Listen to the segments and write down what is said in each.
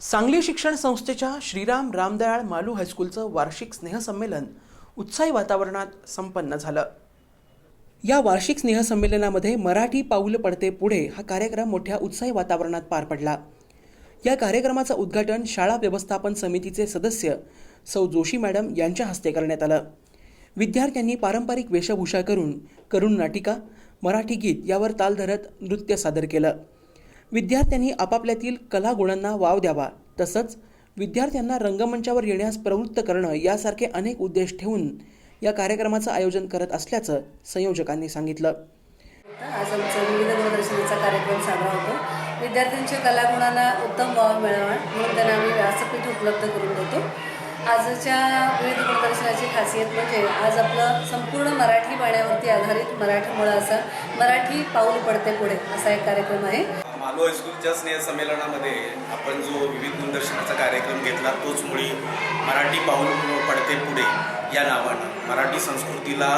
सांगली शिक्षण संस्थेच्या श्रीराम रामदयाळ मालू हायस्कूलचं वार्षिक स्नेहसंमेलन उत्साही वातावरणात संपन्न झालं. या वार्षिक स्नेहसंमेलनामध्ये मराठी पाऊल पडते पुढे हा कार्यक्रम मोठ्या उत्साही वातावरणात पार पडला. या कार्यक्रमाचं उद्घाटन शाळा व्यवस्थापन समितीचे सदस्य सौ जोशी मॅडम यांच्या हस्ते करण्यात आलं. विद्यार्थ्यांनी पारंपरिक वेशभूषा करून करुण नाटिका मराठी गीत यावर ताल धरत नृत्य सादर केलं. विद्यार्थ्यांनी आपापल्यातील कलागुणांना वाव द्यावा. तसंच विद्यार्थ्यांना रंगमंचावर येण्यास प्रवृत्त करणं यासारखे अनेक उद्देश ठेवून या कार्यक्रमाचं आयोजन करत असल्याचं संयोजकांनी सांगितलं. आज आमचा विविध दूरदर्शनाचा कार्यक्रम साजरा होतो. विद्यार्थ्यांच्या कलागुणांना उत्तम वाव मिळावा म्हणून त्यांना आम्ही व्यासपीठ उपलब्ध करून देतो. आजच्या विविध प्रदर्शनाची खासियत म्हणजे आज आपलं संपूर्ण मराठी पाण्यावरती आधारित मराठीमुळं असा मराठी पाऊल पडते पुढे असा एक कार्यक्रम आहे. मालू हायस्कूलच्या स्नेह संमेलनामध्ये आपण जो विविध दिनदर्शनाचा कार्यक्रम घेतला तोच मुळी मराठी पाऊल पडते पुढे या नावानं. मराठी संस्कृतीला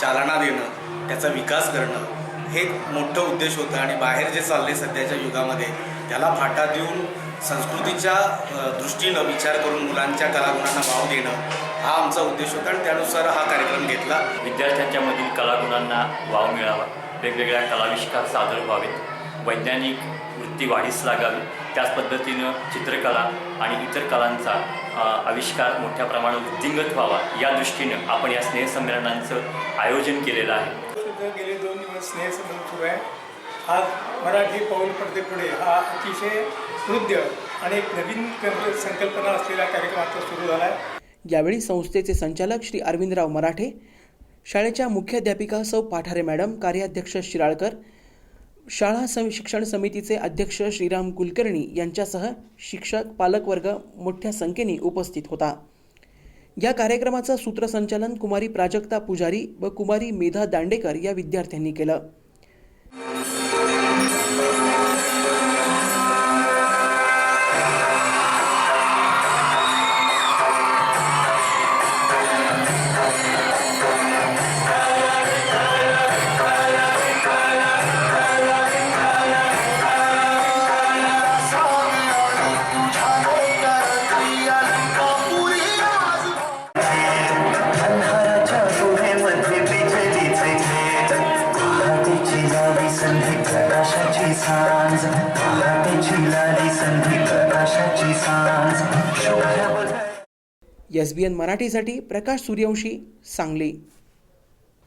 चालना देणं त्याचा विकास करणं हे एक मोठं उद्देश होतं. आणि बाहेर जे चालले सध्याच्या युगामध्ये त्याला फाटा देऊन संस्कृतीच्या दृष्टीनं विचार करून मुलांच्या कलागुणांना वाव देणं हा आमचा उद्देश होता. आणि त्यानुसार हा कार्यक्रम घेतला. विद्यार्थ्यांच्यामधील कलागुणांना वाव मिळावा. वेगवेगळ्या कलाविष्कार सादर व्हावेत. वैज्ञानिक वृत्ती वाढीस लागावी त्याच पद्धतीनं चित्रकला आणि इतर कलांचा आविष्कार मोठ्या प्रमाणात वृद्धिंगत व्हावा या दृष्टीनं आपण या स्नेहसंमेलनांचं आयोजन केलेलं आहे. सुद्धा गेले दोन दिवस स्नेहसंबंध सुरू आहे. आज मराठी पाऊल पडते पुढे हा अतिशय हृदय आणि एक नवीन संकल्पना असलेला कार्यक्रम आता सुरू झाला आहे यावेळी संस्थेचे संचालक श्री अरविंदराव मराठे शाळेच्या मुख्याध्यापिका सौ पाठारे मॅडम कार्याध्यक्ष शिराळकर शाळा सम शिक्षण समितीचे अध्यक्ष श्रीराम कुलकर्णी यांच्यासह शिक्षक पालकवर्ग मोठ्या संख्येने उपस्थित होता. या कार्यक्रमाचं सूत्रसंचालन कुमारी प्राजक्ता पुजारी व कुमारी मेधा दांडेकर या विद्यार्थ्यांनी केलं. सांज. पहाटेची लाली संधी प्रकाशाची सांज. एस बी एन मराठीसाठी प्रकाश सूर्यवंशी सांगली.